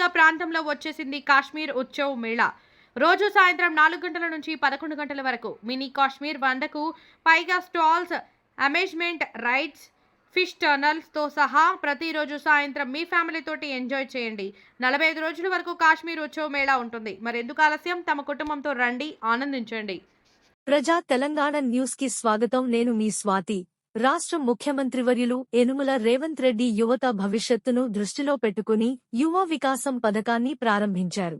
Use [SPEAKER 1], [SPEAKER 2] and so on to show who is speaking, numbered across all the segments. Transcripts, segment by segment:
[SPEAKER 1] పైగా ప్రాంతంలో వచ్చేసింది కాశ్మీర్ ఉత్సవ్ మేళా. రోజు సాయంత్రం నాలుగు గంటల నుంచి పదకొండు గంటల వరకు మినీ కాశ్మీర్ వందకు పైగా స్టాల్స్ అమేజ్మెంట్ రైడ్స్ ఫిష్ టర్నల్స్తో సహా ప్రతిరోజు సాయంత్రం మీ ఫ్యామిలీతోటి ఎంజాయ్ చేయండి. నలభై ఐదు రోజుల వరకు కాశ్మీర్ ఉత్సవ్ మేళా ఉంటుంది. మరెందుకు ఆలస్యం? తమ కుటుంబంతో రండి ఆనందించండి.
[SPEAKER 2] ప్రజా తెలంగాణ న్యూస్కి స్వాగతం. నేను మీ స్వాతి. రాష్ట్ర ముఖ్యమంత్రివర్యులు యనుమల రేవంత్ రెడ్డి యువత భవిష్యత్తును దృష్టిలో పెట్టుకుని యువ వికాసం పథకాన్ని ప్రారంభించారు.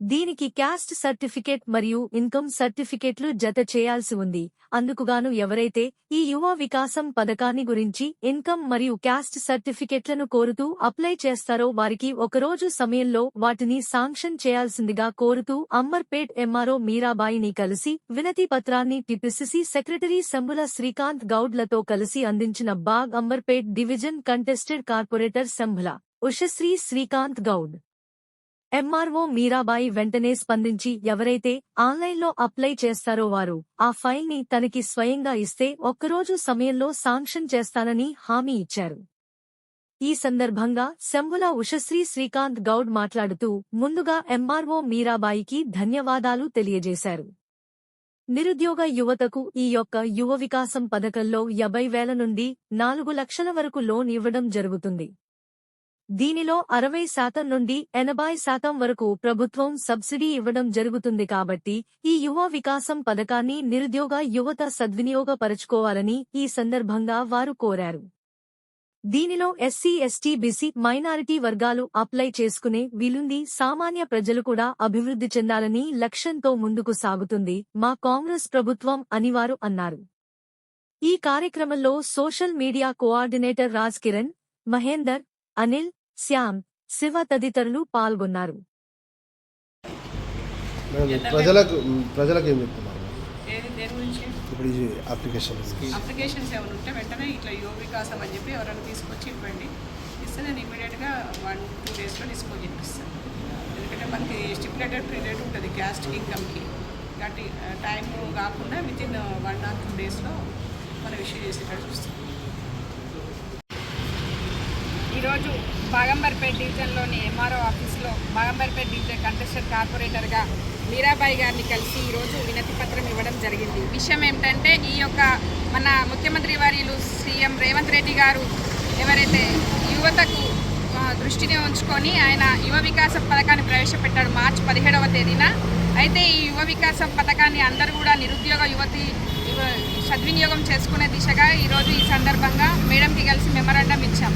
[SPEAKER 2] దీనికి క్యాస్ట్ సర్టిఫికేట్ మరియు ఇన్కమ్ సర్టిఫికేట్లు జత చేయాల్సి ఉంది. అందుకుగాను ఎవరైతే ఈ యువ వికాసం పథకాన్ని గురించి ఇన్కమ్ మరియు క్యాస్ట్ సర్టిఫికేట్లను కోరుతూ అప్లై చేస్తారో వారికి ఒకరోజు సమయంలో వాటిని శాంక్షన్ చేయాల్సిందిగా కోరుతూ అమ్మర్పేట్ ఎంఆర్ఓ మీరాబాయిని కలిసి వినతి పత్రాన్ని టిపిసిసి సెక్రటరీ సంబుల శ్రీకాంత్ గౌడ్లతో కలిసి అందించిన Bagh Amberpet division contested corporator Sambhula Ushasri Srikanth Goud. MRO Mirabai వెంటనే స్పందించి ఎవరైతే ఆన్లైన్లో అప్లై చేస్తారో వారు ఆ ఫైల్ని తనకి స్వయంగా ఇస్తే ఒక్కరోజు సమయంలో శాంక్షన్ చేస్తానని హామీ ఇచ్చారు. ఈ సందర్భంగా శంభుల ఉషశ్రీ శ్రీకాంత్ గౌడ్ మాట్లాడుతూ ముందుగా ఎంఆర్ఓ మీరాబాయికి ధన్యవాదాలు తెలియజేశారు. నిరుద్యోగ యువతకు ఈ యొక్క యువ వికాసం పథకంలో యాభై వేల నుండి నాలుగు లక్షల వరకు లోన్ ఇవ్వడం జరుగుతుంది. దీనిలో అరవై శాతం నుండి ఎనభై శాతం వరకు ప్రభుత్వం సబ్సిడీ ఇవ్వడం జరుగుతుంది కాబట్టి ఈ యువ వికాసం పథకాన్ని నిరుద్యోగ యువత సద్వినియోగపరచుకోవాలని ఈ సందర్భంగా వారు కోరారు. దీనిలో ఎస్సీ ఎస్టీ బీసీ మైనారిటీ వర్గాలు అప్లై చేసుకునే వీలుంది. సామాన్య ప్రజలు కూడా అభివృద్ధి చెందాలని లక్ష్యంతో ముందుకు సాగుతుంది. మా కాంగ్రెస్ ప్రభుత్వం అని వారు అన్నారు. ఈ కార్యక్రమంలో social media coordinator Raj Kiran Mahender Anil Shyam Shiva తదితరులు పాల్గొన్నారు.
[SPEAKER 3] ప్రజలకు ప్రజలకు ఏం చెప్తున్నారు?
[SPEAKER 4] ఏది దేని గురించి?
[SPEAKER 3] ఇప్పుడు ఈ అప్లికేషన్
[SPEAKER 4] అప్లికేషన్స్ ఏమైనా ఉంటే వెంటనే ఇట్లా యువ వికాసం అని చెప్పి ఎవరైనా తీసుకొచ్చి ఇవ్వండి. ఇస్తే నేను ఇమీడియట్గా వన్ టూ డేస్లో డిస్పోజ్ చేపిస్తాను. ఎందుకంటే మనకి స్టిపులేటెడ్ పీరియడ్ ఉంటుంది క్యాస్ట్ ఇన్కమ్కి కాబట్టి టైం కాకుండా with in one or two డేస్లో మనం ఇష్యూ చేసేటట్టు చూస్తాం. ఈరోజు బాగంబర్పేట డివిజన్లోని ఎంఆర్ఓ ఆఫీస్లో బాగంబర్పేట డివిజన్ కంటెస్టెడ్ కార్పొరేటర్గా మీరాబాయి గారిని కలిసి ఈరోజు వినతి పత్రం ఇవ్వడం జరిగింది. విషయం ఏమిటంటే ఈ యొక్క మన ముఖ్యమంత్రి వర్యులు సీఎం రేవంత్ రెడ్డి గారు ఎవరైతే యువతకు దృష్టిని ఉంచుకొని ఆయన యువ వికాసం పథకాన్ని ప్రవేశపెట్టాడు మార్చి పదిహేడవ తేదీన. అయితే ఈ యువ వికాసం పథకాన్ని అందరూ కూడా నిరుద్యోగ యువతి యువ- సద్వినియోగం చేసుకునే దిశగా ఈరోజు ఈ సందర్భంగా మేడంకి కలిసి మెమరాండం ఇచ్చాం.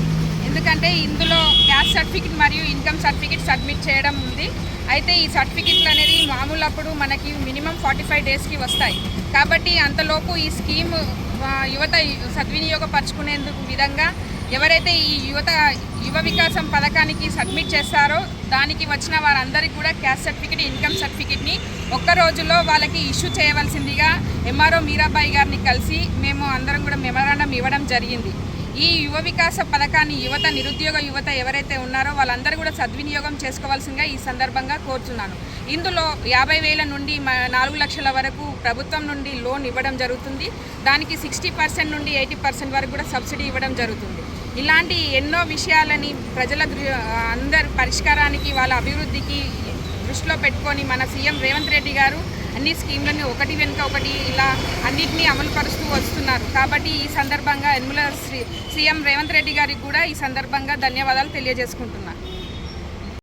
[SPEAKER 4] ఎందుకంటే ఇందులో క్యాస్ట్ సర్టిఫికెట్ మరియు ఇన్కమ్ సర్టిఫికెట్ సబ్మిట్ చేయడం ఉంది. అయితే ఈ సర్టిఫికెట్లు అనేది మామూలు అప్పుడు మనకి మినిమం ఫార్టీ ఫైవ్ డేస్కి వస్తాయి. కాబట్టి అంతలోపు ఈ స్కీమ్ యువత సద్వినియోగపరచుకునేందుకు విధంగా ఎవరైతే ఈ యువత యువ వికాసం పథకానికి సబ్మిట్ చేస్తారో దానికి వచ్చిన వారందరికీ కూడా క్యాస్ట్ సర్టిఫికెట్ ఇన్కమ్ సర్టిఫికెట్ని ఒక్క రోజులో వాళ్ళకి ఇష్యూ చేయవలసిందిగా ఎంఆర్ఓ మీరాబాయి గారిని కలిసి మేము అందరం కూడా మెమరాండం ఇవ్వడం జరిగింది. ఈ యువ వికాస పథకాన్ని యువత నిరుద్యోగ యువత ఎవరైతే ఉన్నారో వాళ్ళందరూ కూడా సద్వినియోగం చేసుకోవాల్సిందిగా ఈ సందర్భంగా కోరుతున్నాను ఇందులో యాభై వేల నుండి మ- నాలుగు లక్షల వరకు ప్రభుత్వం నుండి లోన్ ఇవ్వడం జరుగుతుంది. దానికి సిక్స్టీ పర్సెంట్ నుండి ఎయిటీ పర్సెంట్ వరకు కూడా సబ్సిడీ ఇవ్వడం జరుగుతుంది. ఇలాంటి ఎన్నో విషయాలని ప్రజల దృ- అందరి పరిష్కారానికి వాళ్ళ అభివృద్ధికి దృష్టిలో పెట్టుకొని మన సీఎం రేవంత్ రెడ్డి గారు అన్ని స్కీమ్లను ఒకటి వెనుక ఒకటి ఇలా అన్నింటినీ అమలు పరుస్తూ వస్తున్నారు. కాబట్టి ఈ సందర్భంగా యనుమల శ్రీ సీఎం రేవంత్ రెడ్డి గారికి కూడా ఈ సందర్భంగా ధన్యవాదాలు తెలియజేసుకుంటున్నాను